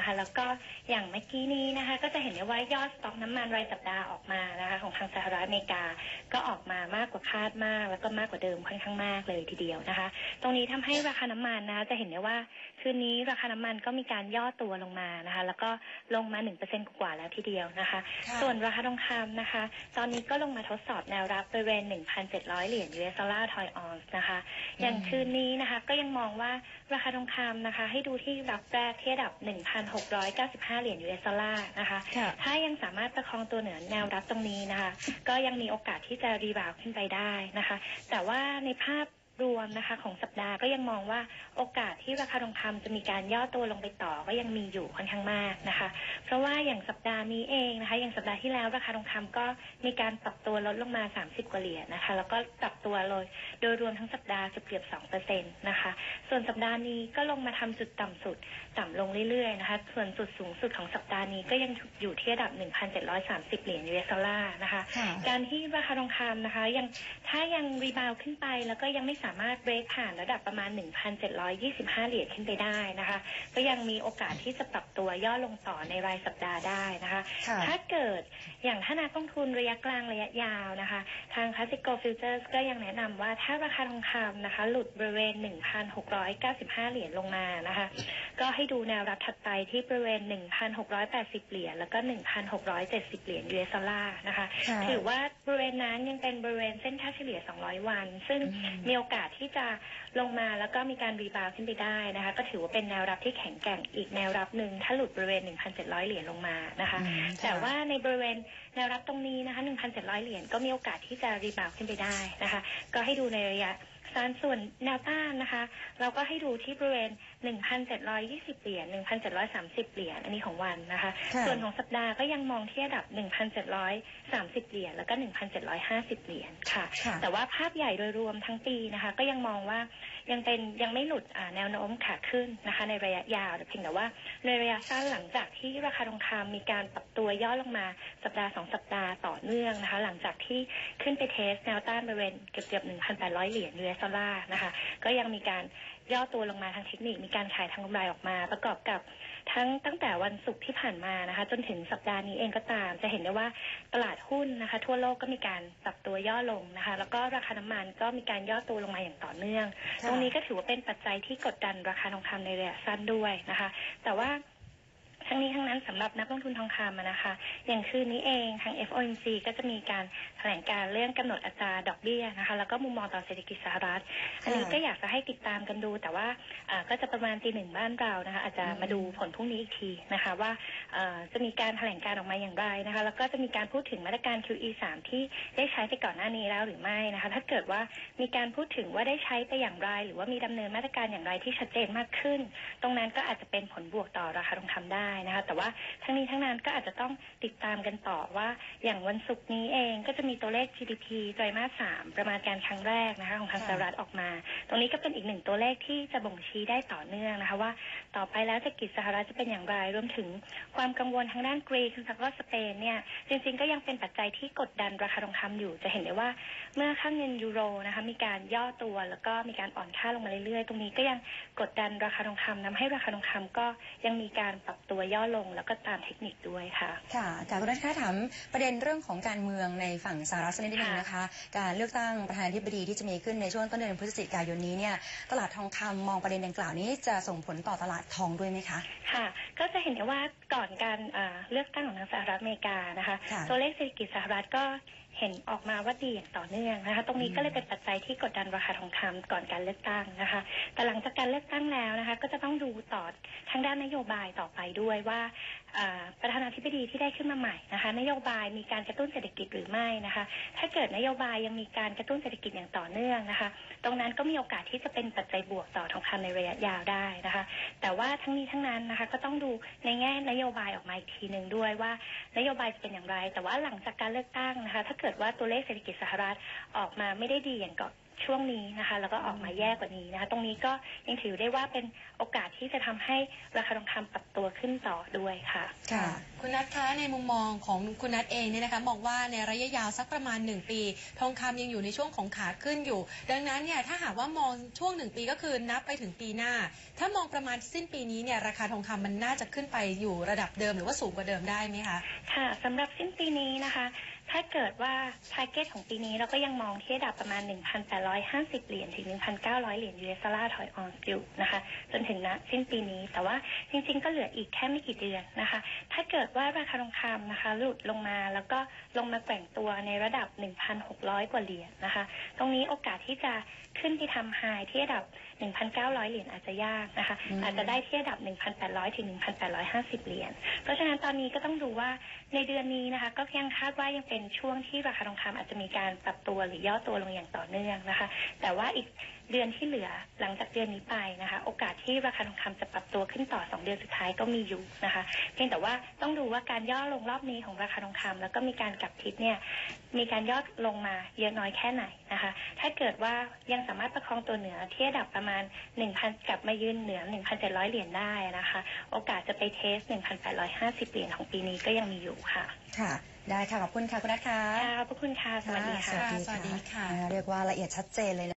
นะคะ แล้วก็อย่างเมื่อกี้นี้นะคะ ก็จะเห็นได้ว่ายอดสต็อกน้ำมันรายสัปดาห์ออกมานะคะ ของทางสหรัฐอเมริกา ก็ออกมามากกว่าคาดมาก แล้วก็มากกว่าเดิมค่อนข้างมากเลยทีเดียวนะคะ ตรงนี้ทำให้ราคาน้ำมันนะคะจะเห็นได้ว่าคืนนี้ราคาน้ำมันก็มีการย่อตัวลงมานะคะ แล้วก็ลงมาหนึ่งเปอร์เซ็นกว่าๆแล้วทีเดียวนะคะค่ะส่วนราคาทองคำนะคะ ตอนนี้ก็ลงมาทดสอบแนวรับบริเวณ1,700เหรียญ US ดอลลาร์ทอยออนซ์นะคะ อย่างคืนนี้นะคะ ก็ยังมองว่าราคาทองคำนะคะ ให้ดูที่รับแรกที่ระดับ1,695 เหรียญ US ดอลลาร์นะคะค่ะถ้ายังสามารถประคองตัวเหนือแนวรับตรงนี้นะคะ ก็ยังมีโอกาสที่จะรีบาวด์ขึ้นไปได้นะคะ แต่ว่าในภาพ รวมนะคะของสัปดาห์ก็ยังมองว่าโอกาสที่ราคาทองคำจะมีการย่อตัวลงไปต่อก็ยังมีอยู่ค่อนข้างมากนะคะ เพราะว่าอย่างสัปดาห์นี้เองนะคะ อย่างสัปดาห์ที่แล้วราคาทองคำก็มีการปรับตัวลดลงมา 30 กว่าเหรียญนะคะ แล้วก็ปรับตัวโดยโดยรวมทั้งสัปดาห์เกือบๆ2เปอร์เซ็นต์นะคะ ส่วนสัปดาห์นี้ก็ลงมาทำจุดต่ำสุดต่ำลงเรื่อยๆนะคะ ส่วนจุดสูงสุดของสัปดาห์นี้ก็ยังอยู่ที่ระดับ 1,730 เหรียญ US ดอลลาร์นะคะค่ะการที่ราคาทองคำนะคะยังถ้ายังรีบาวด์ขึ้นไปแล้วก็ยังไม่สามารถเบรกผ่านระดับประมาณ 1,725 เหรียญขึ้นไปได้นะคะ ก็ยังมีโอกาสที่จะปรับตัวย่อลงต่อในรายสัปดาห์ได้นะคะค่ะถ้าเกิดอย่างถ้านักลงทุนระยะกลางระยะยาวนะคะ ทาง Classic Gold Futures ก็ยังแนะนำว่าถ้าราคาทองคำนะคะ หลุดบริเวณ 1,695 เหรียญลงมานะคะ ก็ให้ดูแนวรับถัดไปที่บริเวณ 1,680 เหรียญแล้วก็ 1,670 เหรียญ US ดอลลาร์นะคะค่ะถือว่าบริเวณนั้นยังเป็นบริเวณเส้นค่าเฉลี่ย 200 วัน ซึ่งอืมมีโอกาสที่จะลงมาแล้วก็มีการรีบาวด์ขึ้นไปได้นะคะ ก็ถือว่าเป็นแนวรับที่แข็งแกร่งอีกแนวรับหนึ่งถ้าหลุดบริเวณ 1,700 เหรียญลงมานะคะอืมค่ะแต่ว่าในบริเวณแนวรับตรงนี้นะคะ 1,700 เหรียญก็มีโอกาสที่จะรีบาวด์ขึ้นไปได้นะคะ ก็ให้ดูในระยะ สั้นส่วนแนวต้านนะคะ เราก็ให้ดูที่บริเวณ 1,720 เหรียญ 1,730 เหรียญ อันนี้ของวันนะคะค่ะส่วนของสัปดาห์ก็ยังมองที่ระดับ 1,730 เหรียญ แล้วก็ 1,750 เหรียญค่ะค่ะ แต่ว่าภาพใหญ่โดยรวมทั้งปีนะคะ ก็ยังมองว่ายังเป็นยังไม่หลุดอ่าแนวโน้มขาขึ้นนะคะ ในระยะยาวแต่เพียงแต่ว่าในระยะสั้นหลังจากที่ราคาทองคำมีการปรับตัวย่อลงมาสัปดาห์สองสัปดาห์ต่อเนื่องนะคะ หลังจากที่ขึ้นไปเทสแนวต้านบริเวณเกือบเกือบ1,800 เหรียญ US ดอลลาร์นะคะ ก็ยังมีการย่อตัวลงมาทางเทคนิค มีการขายทางกำไรออกมา ประกอบกับทั้งตั้งแต่วันศุกร์ที่ผ่านมานะคะ จนถึงสัปดาห์นี้เองก็ตาม จะเห็นได้ว่าตลาดหุ้นนะคะ ทั่วโลกก็มีการปรับตัวย่อลงนะคะ แล้วก็ราคาน้ำมันก็มีการย่อตัวลงมาอย่างต่อเนื่อง ตรงนี้ก็ถือว่าเป็นปัจจัยที่กดดันราคาทองคำในระยะสั้นด้วยนะคะ แต่ว่า ทั้งนี้ทั้งนั้นสำหรับนักลงทุนทองคำอะนะคะ อย่างคืนนี้เองทาง FOMC ก็จะมีการแถลงการเรื่องกำหนดอัตราดอกเบี้ยนะคะ แล้วก็มุมมองต่อเศรษฐกิจสหรัฐ อันนี้ก็อยากจะให้ติดตามกันดู แต่ว่าอ่าก็จะประมาณตีหนึ่งบ้านเรานะคะ อาจจะมาดูผลพรุ่งนี้อีกทีนะคะว่าเอ่อจะมีการแถลงการออกมาอย่างไรนะคะ แล้วก็จะมีการพูดถึงมาตรการ QE 3ที่ได้ใช้ไปก่อนหน้านี้แล้วหรือไม่นะคะ ถ้าเกิดว่ามีการพูดถึงว่าได้ใช้ไปอย่างไร หรือว่ามีดำเนินมาตรการอย่างไรที่ชัดเจนมากขึ้น ตรงนั้นก็อาจจะเป็นผลบวกต่อราคาทองคำได้นะคะ แต่ว่าทั้งนี้ทั้งนั้นก็อาจจะต้องติดตามกันต่อว่า อย่างวันศุกร์นี้เองก็จะมีตัวเลข GDP ไตรมาสสามประมาณการครั้งแรกนะคะ ของทางค่ะสหรัฐออกมา ตรงนี้ก็เป็นอีกหนึ่งตัวเลขที่จะบ่งชี้ได้ต่อเนื่องนะคะว่าต่อไปแล้วเศรษฐกิจสหรัฐจะเป็นอย่างไร รวมถึงความกังวลทางด้านกรีกแล้วก็สเปนเนี่ยจริงๆก็ยังเป็นปัจจัยที่กดดันราคาทองคำอยู่ จะเห็นได้ว่าเมื่อค่าเงินยูโรนะคะมีการย่อตัวแล้วก็มีการอ่อนค่าลงมาเรื่อยๆ ตรงนี้ก็ยังกดดันราคาทองคำทำให้ราคาทองคำก็ยังมีการปรับตัวย่อลงแล้วก็ตามเทคนิคด้วยค่ะค่ะค่ะคุณรัชคะถามประเด็นเรื่องของการเมืองในฝั่งสหรัฐสักนิดนึงนะคะ การเลือกตั้งประธานาธิบดีที่จะมีขึ้นในช่วงต้นเดือนพฤศจิกายนนี้เนี่ยตลาดทองคำมองประเด็นดังกล่าวนี้จะส่งผลต่อตลาดทองด้วยไหมคะ ค่ะ ก็จะเห็นได้ว่าก่อนการเอ่อเลือกตั้งของทางสหรัฐอเมริกานะคะค่ะตัวเลขเศรษฐกิจสหรัฐก็เห็นออกมาว่าดีอย่างต่อเนื่องนะคะ ตรงนี้อืมก็เลยเป็นปัจจัยที่กดดันราคาทองคำก่อนการเลือกตั้งนะคะ แต่หลังจากการเลือกตั้งแล้วนะคะ ก็จะต้องดูต่อทางด้านนโยบายต่อไปด้วยว่าอ่าประธานาธิบดีที่ได้ขึ้นมาใหม่นะคะนโยบายมีการกระตุ้นเศรษฐกิจหรือไม่นะคะ ถ้าเกิดนโยบายยังมีการกระตุ้นเศรษฐกิจอย่างต่อเนื่องนะคะ ตรงนั้นก็มีโอกาสที่จะเป็นปัจจัยบวกต่อทองคำในระยะยาวได้นะคะ แต่ว่าทั้งนี้ทั้งนั้นนะคะก็ต้องดูในแง่นโยบายออกมาอีกทีหนึ่งด้วยว่านโยบายจะเป็นอย่างไร แต่ว่าหลังจากการเลือกตั้งนะคะ ถ้าเกิดว่าตัวเลขเศรษฐกิจสหรัฐออกมาไม่ได้ดีอย่างก่อน ช่วงนี้นะคะ แล้วก็ออกมาแย่กว่านี้นะคะ ตรงนี้ก็ยังถือได้ว่าเป็นโอกาสที่จะทำให้ราคาทองคำปรับตัวขึ้นต่อด้วยค่ะ ค่ะ คุณนัทคะในมุมมองของคุณนัทเองเนี่ยนะคะมองว่าในระยะยาวสักประมาณ 1 ปี ทองคำยังอยู่ในช่วงของขาขึ้นอยู่ ดังนั้นเนี่ยถ้าหากว่ามองช่วง 1 ปีก็คือนับไปถึงปีหน้า ถ้ามองประมาณสิ้นปีนี้เนี่ยราคาทองคำมันน่าจะขึ้นไปอยู่ระดับเดิมหรือว่าสูงกว่าเดิมได้ไหมคะ ค่ะสำหรับสิ้นปีนี้นะคะ ถ้าเกิดว่าทาร์เก็ตของปีนี้เราก็ยังมองที่ระดับประมาณ 1,850 เหรียญถึง 1,900 เหรียญ US ดอลลาร์ถอยออนอยู่นะคะ จนถึงณสิ้นปีนี้ แต่ว่าจริงๆ ก็เหลืออีกแค่ไม่กี่เดือนนะคะ ถ้าเกิดว่าราคาทองคำนะคะ หลุดลงมาแล้วก็ลงมาแกว่งตัวในระดับ 1,600 กว่าเหรียญนะคะ ตรงนี้โอกาสที่จะขึ้นไปทำไฮที่ระดับ 1,900 เหรียญอาจจะยากนะคะอืมอาจจะได้ที่ระดับ 1,800 ถึง 1,850 เหรียญ เพราะฉะนั้นตอนนี้ก็ต้องดูว่าในเดือนนี้นะคะ ก็ยังคาดว่ายังเป็นช่วงที่ราคาทองคำอาจจะมีการปรับตัวหรือย่อตัวลงอย่างต่อเนื่องนะคะ แต่ว่าอีกเดือนที่เหลือหลังจากเดือนนี้ไปนะคะ โอกาสที่ราคาทองคำจะปรับตัวขึ้นต่อ 2 เดือนสุดท้ายก็มีอยู่นะคะ เพียงแต่ว่าต้องดูว่าการย่อลงรอบนี้ของราคาทองคำแล้วก็มีการกลับทิศเนี่ยมีการย่อลงมาเยอะน้อยแค่ไหนนะคะ ถ้าเกิดว่ายังสามารถประคองตัวเหนือที่ระดับประมาณ 1,000 กลับมายืนเหนือ 1,700 เหรียญได้นะคะ โอกาสจะไปเทส 1,850 เหรียญของปีนี้ก็ยังมีอยู่ค่ะค่ะ ได้ค่ะ ขอบคุณค่ะ คุณนัทค่ะ ค่ะขอบพระคุณค่ะ สวัสดีค่ะ สวัสดีค่ะอ่าเรียกว่าละเอียดชัดเจนเลย